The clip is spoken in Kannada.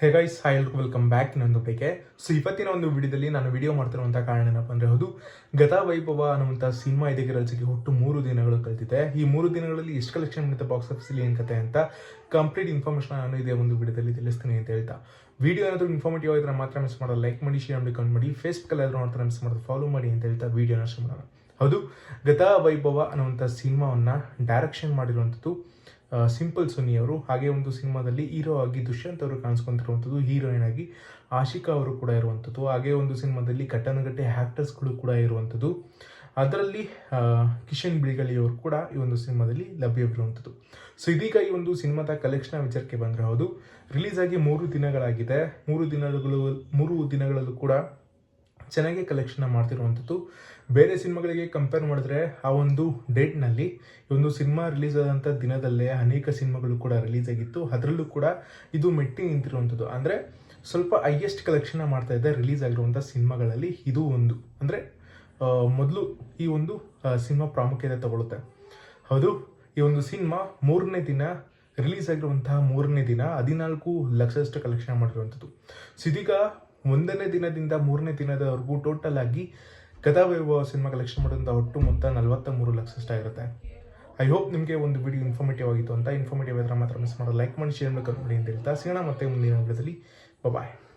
Hey guys hi welcome back ಇನ್ನೊಂದು ಬಗ್ಗೆ ಸೊ ಇವತ್ತಿನ ಒಂದು ವಿಡಿಯೋದಲ್ಲಿ ನಾನು ವಿಡಿಯೋ ಮಾಡ್ತಿರುವಂಥ ಕಾರಣ ಏನಪ್ಪ ಅಂದರೆ ಹೌದು ಗತಾ ವೈಭವ ಅನ್ನುವಂಥ ಸಿನಿಮಾ ಇದಕ್ಕೆ ರಚಿಕೆ ಒಟ್ಟು ಮೂರು ದಿನಗಳು ಕಳೆದಿದೆ. ಈ ಮೂರು ದಿನಗಳಲ್ಲಿ ಎಷ್ಟು ಕಲೆಕ್ಷನ್ ಮಾಡುತ್ತೆ ಬಾಕ್ಸ್ ಆಫೀಸಲ್ಲಿ ಏನು ಕತೆ ಅಂತ ಕಂಪ್ಲೀಟ್ ಇನ್ಫಾರ್ಮೇಷನ್ ನಾನು ಇದೇ ಒಂದು ವಿಡಿಯೋದಲ್ಲಿ ತಿಳಿಸ್ತೀನಿ ಅಂತ ಹೇಳ್ತಾ. ವಿಡಿಯೋ ಏನಾದರೂ ಇನ್ಫಾರ್ಮೇಟಿವ್ ಆಗಿದ್ರೆ ಮಾತ್ರ ಮಿಸ್ ಮಾಡೋದು ಲೈಕ್ ಮಾಡಿ ಶೇರ್ ಮಾಡಿ ಕಮೆಂಟ್ ಮಾಡಿ. ಫೇಸ್ಬುಕ್ಕಲ್ಲಿ ಆದರೂ ನೋಡ್ತಾರೆ ಮಿಸ್ ಮಾಡೋದು. ಫಾಲೋ ಮಾಡಿ ಅಂತ ಹೇಳ್ತಾ ವಿಡಿಯೋನ ಶುರು ಮಾಡೋಣ. ಹೌದು. ಗತಾ ವೈಭವ ಅನ್ನುವಂಥ ಸಿನಿಮಾವನ್ನು ಡೈರೆಕ್ಷನ್ ಮಾಡಿರುವಂಥದ್ದು ಸಿಂಪಲ್ ಸುನಿ ಅವರು. ಹಾಗೆ ಒಂದು ಸಿನಿಮಾದಲ್ಲಿ ಹೀರೋ ಆಗಿ ದುಷ್ಯಂತ್ ಅವರು ಕಾಣಿಸ್ಕೊಂತಿರುವಂಥದ್ದು ಹೀರೋಯಿನ್ ಆಗಿ ಆಶಿಕಾ ಅವರು ಕೂಡ ಇರುವಂಥದ್ದು. ಹಾಗೆ ಒಂದು ಸಿನಿಮಾದಲ್ಲಿ ಕಟ್ಟನಗಟ್ಟೆ ಆ್ಯಕ್ಟರ್ಸ್ಗಳು ಕೂಡ ಇರುವಂಥದ್ದು. ಅದರಲ್ಲಿ ಕಿಶನ್ ಬಿಳಿಗಳಿ ಅವರು ಕೂಡ ಈ ಒಂದು ಸಿನಿಮಾದಲ್ಲಿ ಲಭ್ಯವಿರುವಂಥದ್ದು. ಸೊ ಇದೀಗ ಈ ಒಂದು ಸಿನಿಮಾದ ಕಲೆಕ್ಷನ್ ವಿಚಾರಕ್ಕೆ ಬಂದರೆ ಹೌದು. ರಿಲೀಸ್ ಆಗಿ ಮೂರು ದಿನಗಳಾಗಿದೆ. ಮೂರು ದಿನಗಳು, ಮೂರು ದಿನಗಳಲ್ಲೂ ಕೂಡ ಚೆನ್ನಾಗಿ ಕಲೆಕ್ಷನ್ ಮಾಡ್ತಿರುವಂಥದ್ದು. ಬೇರೆ ಸಿನಿಮಾಗಳಿಗೆ ಕಂಪೇರ್ ಮಾಡಿದ್ರೆ ಆ ಒಂದು ಡೇಟ್ನಲ್ಲಿ ಈ ಒಂದು ಸಿನಿಮಾ ರಿಲೀಸ್ ಆದಂಥ ದಿನದಲ್ಲೇ ಅನೇಕ ಸಿನಿಮಾಗಳು ಕೂಡ ರಿಲೀಸ್ ಆಗಿತ್ತು. ಅದರಲ್ಲೂ ಕೂಡ ಇದು ಮೆಟ್ಟಿ ನಿಂತಿರುವಂಥದ್ದು. ಅಂದರೆ ಸ್ವಲ್ಪ ಹೈಯೆಸ್ಟ್ ಕಲೆಕ್ಷನ್ ಮಾಡ್ತಾ ಇದೆ ರಿಲೀಸ್ ಆಗಿರುವಂಥ ಸಿನಿಮಾಗಳಲ್ಲಿ ಇದು ಒಂದು. ಅಂದರೆ ಮೊದಲು ಈ ಒಂದು ಸಿನಿಮಾ ಪ್ರಾಮುಖ್ಯತೆ ತಗೊಳುತ್ತೆ. ಹೌದು, ಈ ಒಂದು ಸಿನಿಮಾ ಮೂರನೇ ದಿನ ರಿಲೀಸ್ ಆಗಿರುವಂತಹ ಮೂರನೇ ದಿನ ಹದಿನಾಲ್ಕು ಲಕ್ಷದಷ್ಟು ಕಲೆಕ್ಷನ್ ಮಾಡಿರುವಂಥದ್ದು ಸೊ ಇದೀಗ ಒಂದನೇ ದಿನದಿಂದ ಮೂರನೇ ದಿನದವರೆಗೂ ಟೋಟಲ್ ಆಗಿ ಕಥಾವೈಭವ ಸಿನಿಮಾ ಕಲೆಕ್ಷನ್ ಮಾಡುವಂಥ ಒಟ್ಟು ಮೊತ್ತ ನಲವತ್ತ ಮೂರು ಲಕ್ಷಷ್ಟಾಗಿರುತ್ತೆ ಐ ಹೋಪ್ ನಿಮಗೆ ಒಂದು ವಿಡಿಯೋ ಇನ್ಫಾರ್ಮೇಟಿವ್ ಆಗಿತ್ತು ಅಂತ. ಇನ್ಫಾರ್ಮೇಟಿವ್ ಇದ್ರೆ ಮಾತ್ರ ಮಿಸ್ ಮಾಡೋದು ಲೈಕ್ ಮಾಡಿ ಶೇರ್ ಮಾಡಿ ಕಮೆಂಟ್ ಮಾಡಿ ಅಂತ ಹೇಳ್ತಾ ಸಿಗೋಣ. ಮತ್ತೆ ಮುಂದಿನ ವಿಡಿಯೋದಲ್ಲಿ. ಬಾಯ್